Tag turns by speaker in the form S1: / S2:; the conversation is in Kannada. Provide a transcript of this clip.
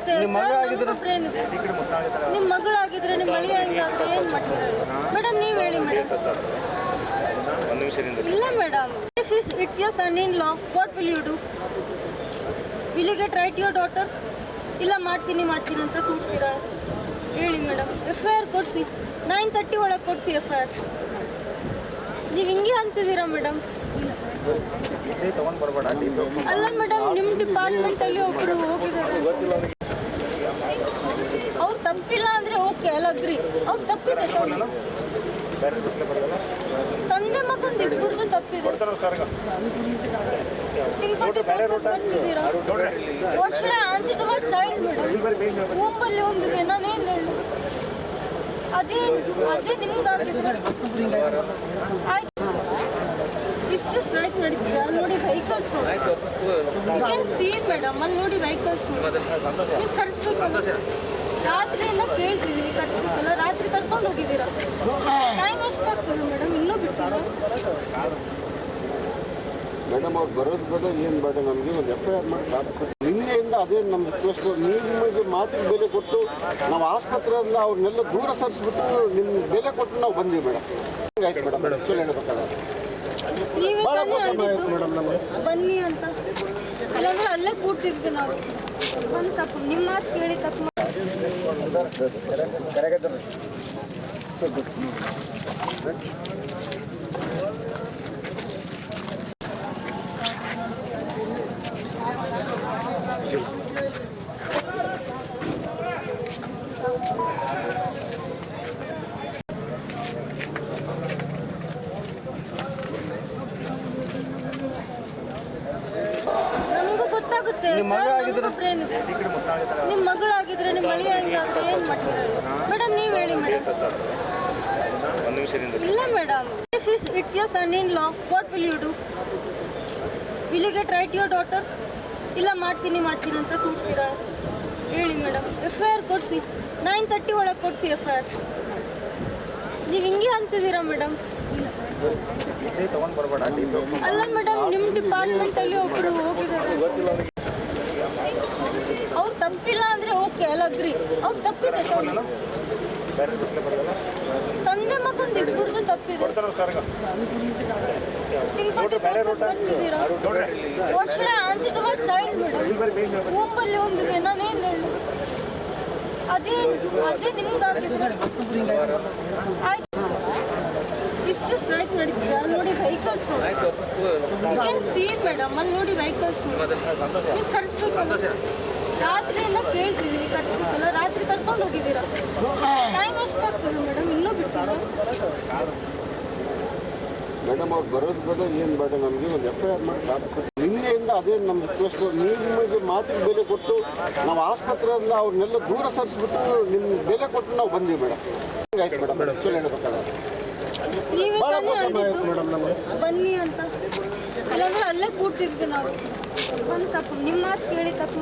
S1: ಗೊತ್ತಾಗುತ್ತೆ
S2: ನಿಮ್ಮ ಮಗಳು
S1: ಸರ್
S2: ಆಗಿದ್ರೆ-
S1: ನಮ್ಗೊಬ್ರು ಏನಿದೆ ನಿಮ್ಮ ಮಗಳಾಗಿದ್ರೆ ನಿಮ್ಮ ಮಳಿ ಹೆಂಗಾದ್ರೆ ಏನು ಮಾಡ್ತೀರಾ? ಮೇಡಮ್ ನೀವು ಹೇಳಿ ಮೇಡಮ್ ಇಲ್ಲ madam if it's your son in law what will you do will you get right your daughter ಇಲ್ಲ ಮಾಡ್ತೀನಿ ಮಾಡ್ತೀನಿ ಅಂತ ಕೂಗ್ತೀರಾ? ಹೇಳಿ ಮೇಡಮ್ ಎಫ್ ಐ ಆರ್ ಕೊಡಿಸಿ. ನೈನ್ ತರ್ಟಿ ಒಳಗೆ ಕೊಡಿಸಿ ಎಫ್ ಐ ಆರ್ ನೀವು ಹಿಂಗೆ ಅಂತಿದ್ದೀರಾ ಮೇಡಮ್ ಅಲ್ಲ ಮೇಡಮ್ ನಿಮ್ಮ ಡಿಪಾರ್ಟ್ಮೆಂಟಲ್ಲಿ ಒಬ್ಬರು ಹೋಗಿದ್ದಾರೆ ಅವ್ರು ತಪ್ಪಿಲ್ಲ ಅಂದರೆ ಓಕೆ ಅಲ್ಲ ಅಗ್ರಿ ಅವ್ರು ತಪ್ಪಿದೆ ಸರ್. ತಂದೆ ಮಗಂದು ಇಬ್ಬರದು ತಪ್ಪಿದೆ. ಸಿಂಪತಿ ತೋರ್ಸಕ್ ಬರ್ತಿದ್ದೀರಾ? ಮೈ ಚೈಲ್ಡ್ ಮೇಡಮ್ ರೂಮಲ್ಲಿ ಒಂದಿದೆ ನಾನೇನು ಹೇಳು? ಅದೇ ಅದೇ ನಿಮ್ಗಾಗಿದ್ರೆ. ಆಯ್ತು. ಇಷ್ಟು ಸ್ಟ್ರೈಕ್ ನಡೀತಿದೆ. ಅಲ್ಲಿ ನೋಡಿ ವೆಹಿಕಲ್ಸ್ ನೋಡಿ. ಕ್ಯಾನ್ ಸಿ ಮೇಡಮ್ ಅಲ್ಲಿ ನೋಡಿ ವೆಹಿಕಲ್ಸ್ ನೋಡಿ. ನೀವು ಕೇಳ್ತಿದ್ದೀವಿ ಕರೆಸ್ಬೇಕಲ್ಲ? ರಾತ್ರಿ ಕರ್ಕೊಂಡು ಹೋಗಿದ್ದೀರಾ? ಟೈಮ್ ಎಷ್ಟಾಗ್ತದೆ ಮೇಡಮ್ ಇನ್ನೂ ಬಿಟ್ಟಿಲ್ಲ
S3: ಮೇಡಮ್ ಅವ್ರು ಬರೋದು ಬೇಡ ಏನು ಬೇಡ ನಮಗೆ ಒಂದು ಎಫ್ ಐ ಆರ್ ಮಾಡಿ. ನಿನ್ನೆಯಿಂದ ಅದೇ ನಮ್ಮ ರಿಕ್ವೆಸ್ಟ್ ನಿಮಗೆ ಮಾತಿಗೆ ಬೆಲೆ ಕೊಟ್ಟು ನಾವು ಆಸ್ಪತ್ರೆಯಿಂದ ಅವ್ರನ್ನೆಲ್ಲ ದೂರ ಸರಿಸ್ಬಿಟ್ಟು ನಿಮ್ಮ ಬೆಲೆ ಕೊಟ್ಟು ನಾವು ಬಂದೀವಿ ಮೇಡಮ್ ಆಯ್ತು ಮೇಡಮ್ ಮೇಡಮ್ ಚಲೋ ಹೇಳ್ಬೇಕಲ್ಲ
S1: ನೀವೇ
S3: ಭಾಳ ಮೋಸ ಆಯ್ತು ಮೇಡಮ್ ನಮಗೆ.
S1: ಬನ್ನಿ ಅಂತ. ಅಲ್ಲೇ ಕೂರ್ತಿದ್ವಿ ನಾವು. ಬಂದು ತಪ್ಪು. ನಿಮ್ಮ ಮಾತು ಕೇಳಿ ತಪ್ಪು ಗೊತ್ತಾಗುತ್ತೆ.
S2: ನಿಮ್ಮ
S1: ಏನು ಮೇಡಮ್ ನೀವು ಹೇಳಿ ಮೇಡಮ್.
S2: ಒಂದು ನಿಮಿಷದಿಂದ
S1: ಇಲ್ಲ madam. If it's your son in law what will you do will you get right your daughter ಇಲ್ಲ ಮಾಡ್ತೀನಿ ಮಾಡ್ತೀನಿ ಅಂತ ಕೂಗ್ತೀರಾ? ಹೇಳಿ ಮೇಡಮ್. ಎಫ್ ಐ ಆರ್ ಕೊಡಿಸಿ. ನೈನ್ ತರ್ಟಿ ಒಳಗೆ ಕೊಡಿಸಿ ಎಫ್ ಐ ಆರ್ ನೀವು ಹಿಂಗೆ ಅಂತಿದ್ದೀರಾ ಮೇಡಮ್? ಅಲ್ಲ ಮೇಡಮ್ ನಿಮ್ಮ ಡಿಪಾರ್ಟ್ಮೆಂಟಲ್ಲಿ ಒಬ್ಬರು ಹೋಗಿದ್ದಾರೆ. ಅವ್ರು ಅಂದ್ರೆ ಓಕೆ ಅಲ್ಲ ಅಗ್ರಿ ಅವ್ರು ತಪ್ಪಿದೆ ತಾನೆ. ತಂದೆ ಮಗನ್ ಇಬ್ಬರದು ತಪ್ಪಿದೆ. ಸಿಂಪತಿ ತೋರ್ಸಕ್ ಬರ್ತಿದ್ದೀರಾ? What should I answer to my child madam ರೂಮಲ್ಲಿ ಒಂದಿದೆ ನಾನೇನು ಹೇಳಿ? ಅದೇ ಅದೇ ನಿಮ್ಗಾಗಿದ್ರೆ. ಆಯ್ತು. ಇಷ್ಟು ಸ್ಟ್ರೈಕ್ ನಡೀತಿದೆ. ಅಲ್ಲಿ ನೋಡಿ ವೆಹಿಕಲ್ಸ್ ನೋಡಿ. ಕ್ಯಾನ್ ಸಿ ಮೇಡಮ್ ಅಲ್ಲಿ ನೋಡಿ ವೆಹಿಕಲ್ಸ್ ನೋಡಿ. ನೀವು ಕರೆಸ್ಬೇಕಲ್ಲ ರಾತ್ರಿಯಿಂದ ಕೇಳ್ತಿದ್ದೀವಿ ಕರೆಸ್ಬೇಕಲ್ಲ. ರಾತ್ರಿ ಕರ್ಕೊಂಡು ಹೋಗಿದ್ದೀರಾ? ಟೈಮ್ ಎಷ್ಟಾಗ್ತದೆ ಮೇಡಮ್ ಇನ್ನೂ ಬಿಟ್ಟಿಲ್ಲ
S3: ಮೇಡಮ್ ಅವ್ರು ಬರೋದು ಬೇಡ ಏನು ಬೇಡ ನಮಗೆ ಒಂದು ಎಫ್ ಐ ಆರ್ ಮಾಡಿ ಹಾಕ್ಬೇಕು. ನಿನ್ನೆಯಿಂದ ಅದೇ ನಮ್ಮ ರಿಕ್ವೆಸ್ಟ್ ನಿಮಗೆ ಮಾತಿಗೆ ಬೆಲೆ ಕೊಟ್ಟು ನಾವು ಆಸ್ಪತ್ರೆಯಿಂದ ಅವ್ರನ್ನೆಲ್ಲ ದೂರ ಸರಿಸ್ಬಿಟ್ಟು ನಿಮ್ಮ ಬೆಲೆ ಕೊಟ್ಟು ನಾವು ಬಂದೀವಿ ಮೇಡಮ್ ಆಯ್ತು ಮೇಡಮ್ ಮೇಡಮ್ ಚಲೋ ಹೇಳ್ಬೇಕಲ್ಲ.
S1: ನೀವೇ ತಾನೇ
S3: ಮೋಸ
S1: ಅಂದಿದ್ದು.
S3: ಮೇಡಮ್ ನಮಗೆ.
S1: ಬನ್ನಿ ಅಂತ. ಇಲ್ಲಾಂದ್ರೆ ಅಲ್ಲೇ ಕೂರ್ತಿದ್ವಿ ನಾವು. ತಪ್ಪು ನಿಮ್ಮ ಮಾತು ಕೇಳಿ ತಪ್ಪು